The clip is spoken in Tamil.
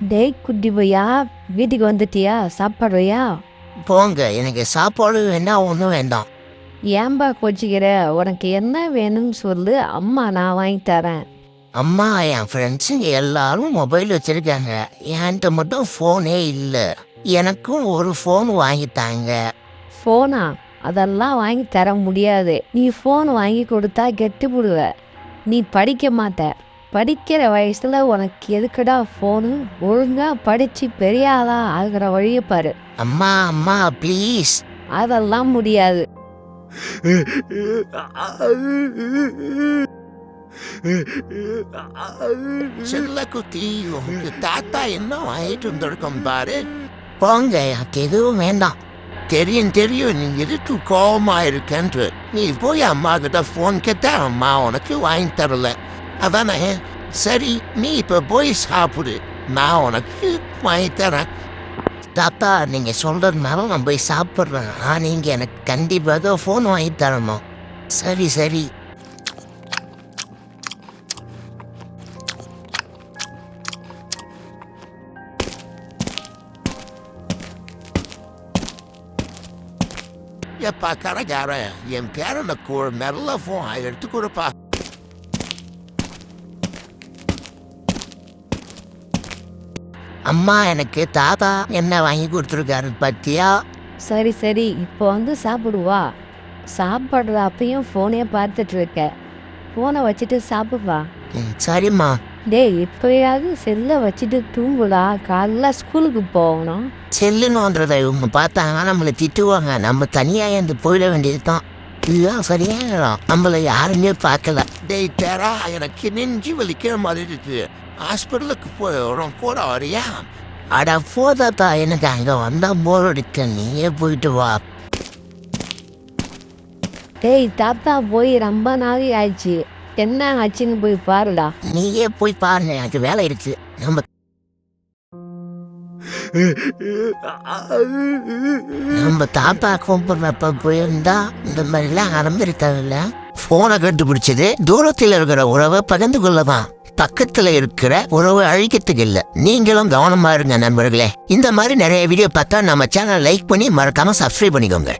டேய் குட்டி பையா வீட்டுக்கு வந்துட்டியா? சாப்பாடுறியா போங்க எனக்கு சாப்பாடு வேண்டாம் ஒன்றும் வேண்டாம். ஏன்பா கோச்சிக்கிற? உனக்கு என்ன வேணும்னு சொல்லு அம்மா நான் வாங்கி தரேன். அம்மா என் ஃப்ரெண்ட்ஸுங்க எல்லாரும் மொபைல் வச்சுருக்காங்க. என்கிட்ட மட்டும் ஃபோனே இல்லை. எனக்கும் ஒரு ஃபோன் வாங்கித்தாங்க ஃபோனா அதெல்லாம் வாங்கி தர முடியாது. நீ ஃபோன் வாங்கி கொடுத்தா கெட்டு போடுவ. நீ படிக்க மாட்ட. படிக்கிற வயசுல உனக்கு எதுக்குடா ஃபோனு ஒழுங்கா படிச்சு பெரிய ஆளா ஆகிற வழியை பாரு. அம்மா அம்மா ப்ளீஸ் அதெல்லாம் முடியாது. செல்ல குட்டி உனக்கு தாத்தா என்ன வாங்கிட்டு வந்திருக்கோம் பாரு. போங்க எனக்கு எதுவும் வேண்டாம். தெரியும் தெரியும் நீ எதுக்கு கோபமா இருக்கேன்று. நீ போய் அம்மா கிட்ட ஃபோன் கேட்டா அம்மா உனக்கு வாங்கி தரல. அதானே சரி நீ இப்ப போய் சாப்பிடு நான் உனக்கு வாங்கி தரேன் தாத்தா நீங்க சொல்றதுனால நான் போய் சாப்பிட்றேன் ஆ நீங்க எனக்கு கண்டிப்பாக ஃபோன் வாங்கி தரணும் சரி சரி எப்பா கடைக்காரன் என் பேரனுக்கு ஒரு மெல்ல ஃபோன் எடுத்து கொடுப்பா அம்மா எனக்கு தாத்தா என்ன வாங்கி கொடுத்துருக்காரு பத்தியா? சரி சரி. இப்போ வந்து சாப்பிடுவா. சாப்பிட்ற அப்பயும் ஃபோனே பார்த்துட்டு இருக்க. ஃபோனை வச்சுட்டு சாப்பிடுவா. ம், சரிம்மா. டேய் இப்போயாவது செல்லை வச்சுட்டு தூங்குடா. காலைல ஸ்கூலுக்கு போகணும். செல்லுன்றதை இவங்க பார்த்தாங்க நம்மளை திட்டுவாங்க. நம்ம தனியாக இருந்து போயிட வேண்டியது தான் இதுதான் சரியான இடம் நம்மளை யாருமே பார்க்கல. டேய் தேரா எனக்கு நெஞ்சு வலிக்கிற மாதிரி இருக்கு ஹாஸ்பிட்டலுக்கு போயிடும் கூட வரியா? அட போதாத்தா எனக்கு அங்கே வந்தால் போர் அடிக்க. நீயே போயிட்டு வா. டேய் தாத்தா போய் ரொம்ப நாள் ஆயிடுச்சு. என்ன ஆச்சுன்னு போய் பாருடா. நீயே போய் பாருங்க எனக்கு வேலை இருக்கு. நம்ம நம்ம தாத்தா கூப்பிடுறப்ப போயிருந்தா இந்த மாதிரிலாம் நடந்திருக்காதுல்ல? போனை கண்டுபிடிச்சது தூரத்தில் இருக்கிற உறவை பகிர்ந்து கொள்ளதான் பக்கத்துல இருக்கிற உறவு அழிக்கிறதுக்கு இல்ல. நீங்களும் கவனமா இருங்க நண்பர்களே. இந்த மாதிரி நிறைய வீடியோ பார்த்தா நம்ம சேனல் லைக் பண்ணி மறக்காம சப்ஸ்கிரைப் பண்ணிக்கோங்க.